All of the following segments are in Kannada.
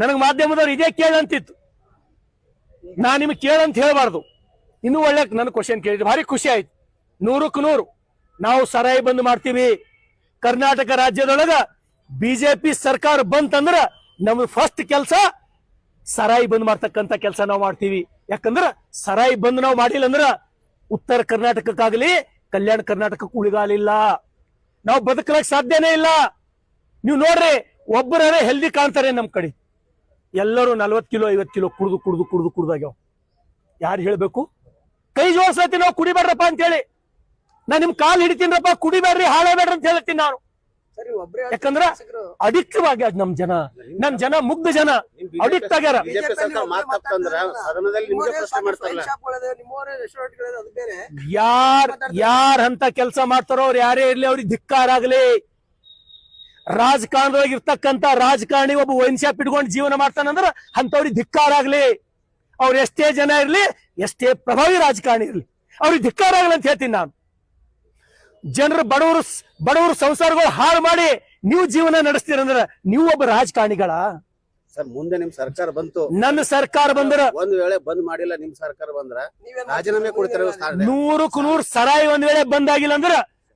ನನಗೆ ಮಾಧ್ಯಮದವ್ರು ಇದೇ ಕೇಳಂತಿತ್ತು ನಾ ನಿಮ್ಗೆ ಕೇಳಂತ ಹೇಳಬಾರ್ದು. ಇನ್ನೂ ಒಳ್ಳೆ ನನ್ನ ಕ್ವಶನ್ ಕೇಳಿದ್ರು ಭಾರಿ ಖುಷಿ ಆಯ್ತು. ನೂರಕ್ಕೆ ನೂರು. ನಾವು ಸರಾಯಿ ಬಂದ್ ಮಾಡ್ತೀವಿ. ಕರ್ನಾಟಕ ರಾಜ್ಯದೊಳಗ ಬಿಜೆಪಿ ಸರ್ಕಾರ ಬಂತಂದ್ರ ನಮ್ದು ಫಸ್ಟ್ ಕೆಲಸ ಸರಾಯಿ ಬಂದ್ ಮಾಡ್ತಕ್ಕಂತ ಕೆಲಸ ನಾವು ಮಾಡ್ತೀವಿ. ಯಾಕಂದ್ರ ಸರಾಯಿ ಬಂದ್ ನಾವು ಮಾಡಿಲ್ಲ ಅಂದ್ರ ಉತ್ತರ ಕರ್ನಾಟಕಕ್ಕಾಗಲಿ ಕಲ್ಯಾಣ ಕರ್ನಾಟಕಕ್ಕೆ ಉಳಿಗಾಲಿಲ್ಲ ನಾವು ಬದುಕಲಕ್ಕೆ ಸಾಧ್ಯನೇ ಇಲ್ಲ. ನೀವು ನೋಡ್ರಿ, ಒಬ್ಬರೇ ಹೆಲ್ದಿ ಕಾಣ್ತಾರೆ ನಮ್ ಕಡೆ. ಎಲ್ಲರೂ ನಲ್ವತ್ತು ಕಿಲೋ ಐವತ್ ಕಿಲೋ ಕುಡಿದು ಕುಡಿದು ಕುಡ್ದು ಕುಡ್ದಾಗ್ಯಾವ ಯಾರು ಹೇಳ್ಬೇಕು? ಕೈ ಜೋಡ್ಸತಿ ನಾವು ಕುಡಿಬೇಡ್ರಪ್ಪ ಅಂತ ಹೇಳಿ ನಾ ನಿಮ್ ಕಾಲ್ ಹಿಡಿತೀನಪ್ಪ ಕುಡಿಬೇಡ್ರಿ ಹಾಳೇಬೇಡ್ರಿ ಅಂತ ಹೇಳ್ತೀನಿ ನಾನು. ಸರಿ ಒಬ್ರೇ ಯಾಕಂದ್ರ ಅಡಿಕ್ಟ್ ಆಗ್ಯಾದ ನಮ್ ಜನ. ನಮ್ ಜನ ಮುಗ್ಧ ಜನ. ಅಡಿಕ್ಟ್ ಆಗ್ಯಾರ. ಯಾರ್ ಯಾರ್ ಅಂತ ಕೆಲಸ ಮಾಡ್ತಾರೋ ಅವ್ರು ಯಾರೇ ಇರ್ಲಿ ಅವ್ರಿಗೆ ಧಿಕ್ಕಾರ ಆಗ್ಲಿ. ರಾಜಕಾರಣದೊಳಗೆ ಇರ್ತಕ್ಕಂತ ರಾಜಕಾರಣಿ ಒಬ್ಬ ವೈನ್ ಶಾಪ್ ಇಟ್ಕೊಂಡು ಜೀವನ ಮಾಡ್ತಾನಂದ್ರ ಅಂತವ್ರಿಗೆ ಧಿಕ್ಕಾರ ಆಗ್ಲಿ. ಅವ್ರು ಎಷ್ಟೇ ಜನ ಇರ್ಲಿ ಎಷ್ಟೇ ಪ್ರಭಾವಿ ರಾಜಕಾರಣಿ ಇರ್ಲಿ ಅವ್ರಿಗೆ ಧಿಕ್ಕಾರ ಆಗ್ಲಿ ಅಂತ ಹೇಳ್ತೀನಿ ನಾನು. ಜನರು ಬಡವರು ಬಡವರು ಸಂಸಾರಗಳು ಹಾಳು ಮಾಡಿ ನೀವು ಜೀವನ ನಡೆಸ್ತೀರಂದ್ರ ನೀವು ಒಬ್ಬ ರಾಜಕಾರಣಿಗಳ. ಸರ್ ಮುಂದೆ ನಿಮ್ ಸರ್ಕಾರ ಬಂತು. ನನ್ನ ಸರ್ಕಾರ ಬಂದ್ರ ಒಂದ್ ವೇಳೆ ಬಂದ್ ಮಾಡಿಲ್ಲ ನಿಮ್ ಸರ್ಕಾರ ಬಂದ್ರ ರಾಜೀನಾಮೆ ಕೊಡ್ತಾರೆ ನೂರಕ್ಕೂ ನೂರು ಸರಾಯಿ ಒಂದ್ ವೇಳೆ ಬಂದಾಗಿಲ್ಲ ಅಂದ್ರ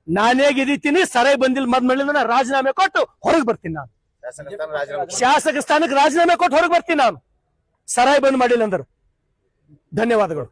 ನಾನೇ ಗೆದಿತೀನಿ ಸರೈ ಬಂದಿಲ್ ಮದ್ ನಾನು ರಾಜೀನಾಮೆ ಕೊಟ್ಟು ಹೊರಗೆ ಬರ್ತೀನಿ ನಾನು. ಶಾಸಕ ಸ್ಥಾನಕ್ಕೆ ರಾಜೀನಾಮೆ ಕೊಟ್ಟು ಹೊರಗೆ ಬರ್ತೀನಿ ನಾನು. ಸರಾಯ್ ಬಂದ್ ಮಾಡಿಲ್ಲ ಅಂದರು. ಧನ್ಯವಾದಗಳು.